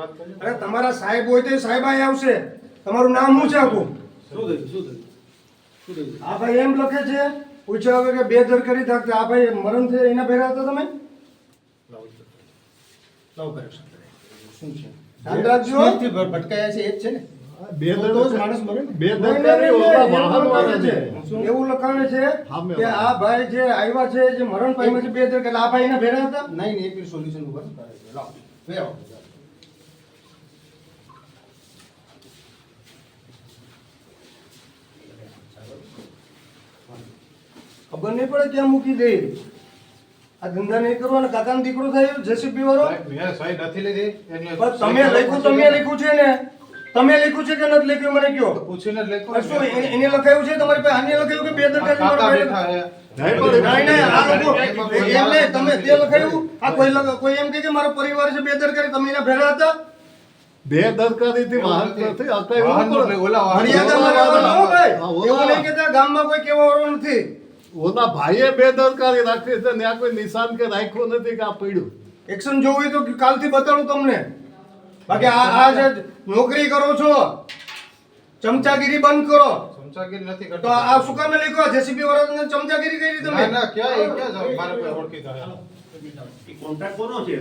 અરે તમારા સાહેબ હોય તો સાહેબ અહીં આવશે. તમારું નામ શું છે આખું? શું થયું શું થયું આ ભાઈ એમ લખે છે પૂછ્યા હવે કે બે દર કરી થાકતા આ ભાઈ મરણ છે એના ભેગા હતા તમે? લાવો correction. શું છે? ધ્યાન રાખજો. ભટકાયા છે એ જ છે ને? બે દર માણસ મરે બે એવું વાહન લખાવે છે. એવું કે આ ભાઈ જે આવ્યા છે જે મરણ પામ્યા છે બે દર આ ભાઈ ભેરા હતા? નહીં નહીં સોલ્યુશન ઉપર કરે છે. લાવો. બે આવો. ખબર નહીં પડે ક્યાં મૂકી દે. આ ધંધા નહીં કરવાનો કાકાનો દીકરો થાય જેસીબી વાળો મેં સહી નથી લીધી પણ તમે લખ્યું તમે લખ્યું છે ને? તમે લખ્યું છે કે નથી લખ્યું? મને કયો પૂછીને લખ્યું શું એને લખાયું છે? તમારી પાસે આને લખાયું કે બે દરકારી મારા બેઠા ભાઈને- છે. નહીં પણ નહીં નહીં આ લોકો એમ નહીં તમે તે લખાયું? આ કોઈ કોઈ એમ કે મારો પરિવાર છે બે દરકારી તમે એના ભેગા હતા? બે દરકારી થી વાહન નથી. આ કઈ વાહનનો ઉપર- એટલે ઓલા એવું નહીં કે ગામમાં કોઈ કેવા વાળો નથી. ઓના ભાઈએ બે દરકારી રાખી છે ને આ કોઈ નિશાન કે રાખ્યો નથી કે આ પડ્યું. એક્શન જોવું હોય તો કાલથી બતાડું તમને. બાકી આ આ જે નોકરી કરો છો ચમચાગીરી બંધ કરો. ચમચાગીરી નથી તો કરતો આ શું કામે લખ્યો? જેસીબી વાળાને ચમચાગીરી કરી ના તમે? ના ક્યાં એ ક્યાં મારે કોઈ ઓળખીતા છે. કોન્ટ્રાક્ટ કોનો છે?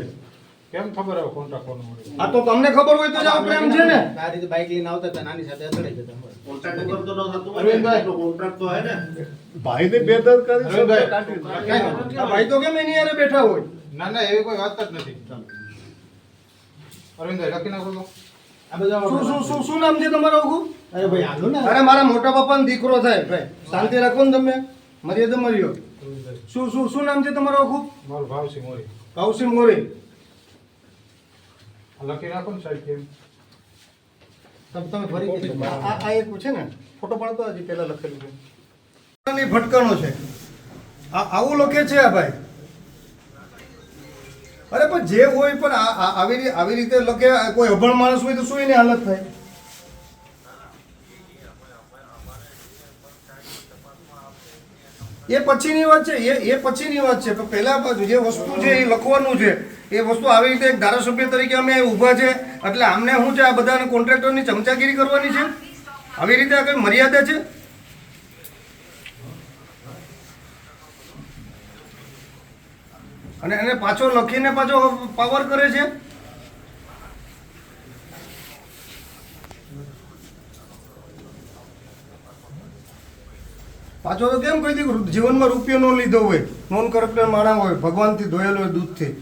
કેમ ખબર હવે કોન્ટ્રાક્ટ કોનો મળે? આ તો તમને ખબર હોય તો જ આ પ્રેમ છે ને. આ તો બાઇક લઈને આવતા હતા નાની સાથે અથડાઈ જતા કોન્ટ્રાક્ટ ઉપર તો ન થતું અરવિંદભાઈ. ને કોન્ટ્રાક્ટ તો હે ને. ભાઈને બે દરકારી અરવિંદભાઈ. શબ્દ કાઢી નાખ્યો. આ ભાઈ તો કેમ એની હારે બેઠા હોય? ના ના એવી કોઈ વાત જ નથી. અરવિંદભાઈ લખી નાખો શું શું શું શું નામ છે તમારું અરે ભાઈ હાલો ને. અરે મારા મોટા પપ્પાનો દીકરો થાય ભાઈ. શાંતિ રાખો ને તમે. મર્યાદા મર્યો. શું શું શું નામ છે તમારું આખું મારું ભાવસિંહ મોરી. ભાવસિંહ મોરી. લખી રાખો ને સાહેબ કેમ? તમે તમે ફરી આ આ- એક છે ને ફોટો પાડતો હજી પહેલા લખેલું છે. ની ભટકાણો છે. આ આવું લખે છે આ ભાઈ. અરે પણ જે હોય પણ આવી આવી રીતે લખે કોઈ અભણ માણસ હોય તો શું એની હાલત થાય? એ પછીની વાત છે, એ એ પછીની વાત છે. પણ પહેલા જે વસ્તુ છે એ લખવાનું છે, એ વસ્તુ આવી રીતે એક ધારાસભ્ય તરીકે અમે ઊભા છે. એટલે આમને શું છે, આ બધાને કોન્ટ્રાક્ટરની ચમચાગીરી કરવાની છે? આવી રીતે આ કંઈ મર્યાદા છે? અને એને પાછો લખીને પાછો પાવર કરે છે? પાછો તો કેમ કહી દીધું? જીવનમાં રૂપિયો ન લીધો હોય નોન કરપ્ટર માણા હોય, ભગવાનથી ધોયેલો હોય દૂધથી.